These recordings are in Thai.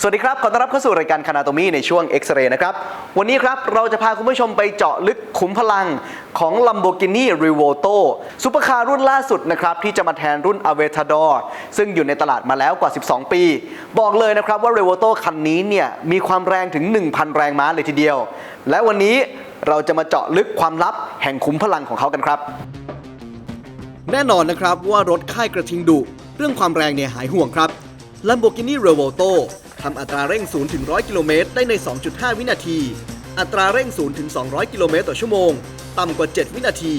สวัสดีครับ ขอต้อนรับเข้าสู่รายการคานาโตมีในช่วงเอ็กซเรย์นะครับ วันนี้ครับ เราจะพาคุณผู้ชมไปเจาะลึกขุมพลังของ Lamborghini Revuelto ซุปเปอร์คาร์รุ่นล่าสุดนะครับ ที่จะมาแทนรุ่น Aventador ซึ่งอยู่ในตลาดมาแล้วกว่า 12 ปี บอกเลยนะครับว่า Revuelto คันนี้เนี่ย มีความแรงถึง 1,000 แรงม้าเลยทีเดียว และวันนี้เราจะมาเจาะลึกความลับแห่งขุมพลังของเขากันครับ แน่นอนนะครับว่ารถค่ายกระทิงดุเรื่องความแรงเนี่ยหายห่วงครับ Lamborghini Revuelto ทำอัตราเร่ง 0 ถึง 100 กิโลเมตรได้ใน 2.5 วินาที อัตราเร่ง 0 ถึง 200 กิโลเมตรต่อชั่วโมง ต่ำกว่า 7 วินาที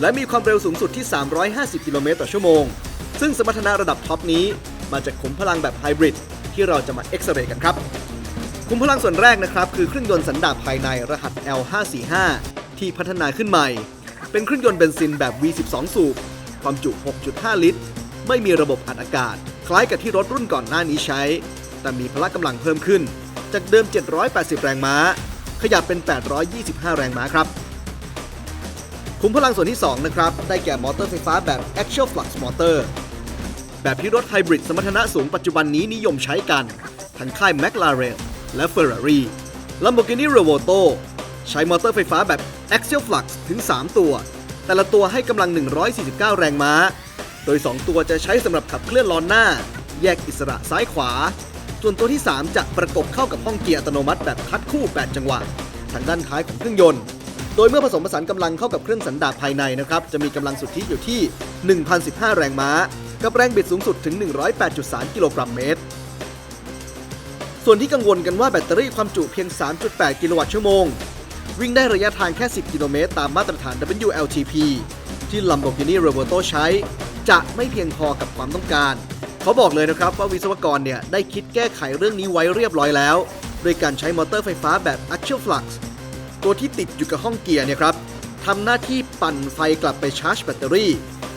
และมีความเร็วสูงสุดที่ 350 กิโลเมตรต่อชั่วโมง ซึ่งสมรรถนะระดับท็อปนี้ มาจากขุมพลังแบบไฮบริดที่เราจะมาเอ็กซเรย์กันครับขุมพลังส่วนแรกนะครับคือเครื่องยนต์สันดาปภายในรหัส L545 ที่พัฒนาขึ้นใหม่ เป็นเครื่องยนต์เบนซินแบบ V12 สูบ ความจุ 6.5 ลิตร ไม่มีระบบอัดอากาศ คล้ายกับที่รถรุ่นก่อนหน้านี้ใช้ แต่มีพละกำลังเพิ่มขึ้น จากเดิม 780 แรงม้า ขยับเป็น 825 แรงม้าครับขุมพลังส่วนที่ 2 นะครับ ได้แก่มอเตอร์ไฟฟ้าแบบ Axial Flux Motor แบบที่รถไฮบริดสมรรถนะสูงปัจจุบันนี้นิยมใช้กัน ทั้งค่าย McLaren และ Ferrari Lamborghini Revuelto ใช้มอเตอร์ไฟฟ้าแบบ Axial Flux ถึง 3 ตัว แต่ละตัวให้กำลัง 149 แรงม้า โดย 2 ตัวจะใช้สำหรับขับเคลื่อนล้อหน้า แยกอิสระซ้ายขวา ส่วนตัวที่ 3 จะประกบเข้ากับห้องเกียร์อัตโนมัติแบบคัดคู่ 8 จังหวะ ทางด้านท้ายของเครื่องยนต์ โดยเมื่อผสมผสานกำลังเข้ากับเครื่องสันดาปภายในนะครับ จะมีกำลังสุทธิอยู่ที่ 1,015 แรงม้า กับแรงบิดสูงสุดถึง 108.3 กิโลกรัมเมตร ส่วนที่กังวลกันว่าแบตเตอรี่ความจุเพียง 3.8 กิโลวัตต์ชั่วโมง วิ่งได้ระยะทางแค่ 10 กิโลเมตร ตามมาตรฐาน WLTP ที่ Lamborghini Revuelto ใช้ จะไม่เพียงพอกับความต้องการ เขาบอกเลยนะครับว่าวิศวกรเนี่ยได้คิดแก้ไขเรื่องนี้ไว้เรียบร้อยแล้วโดยการใช้มอเตอร์ไฟฟ้าแบบ Axial Flux ตัวที่ติดอยู่กับห้องเกียร์เนี่ยครับทำหน้าที่ปั่นไฟกลับไปชาร์จแบตเตอรี่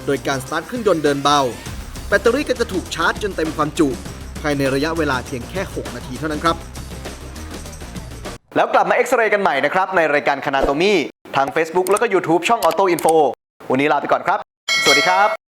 โดยการสตาร์ทเครื่องยนต์เดินเบา แบตเตอรี่ก็จะถูกชาร์จจนเต็มความจุ ภายในระยะเวลาเพียงแค่ 6 นาทีเท่านั้นครับ แล้วกลับมาเอ็กซเรย์กันใหม่นะครับ ในรายการคณาโตมีทาง Facebook แล้วก็ YouTube ช่อง Auto Info วันนี้ลาไปก่อนครับ สวัสดีครับ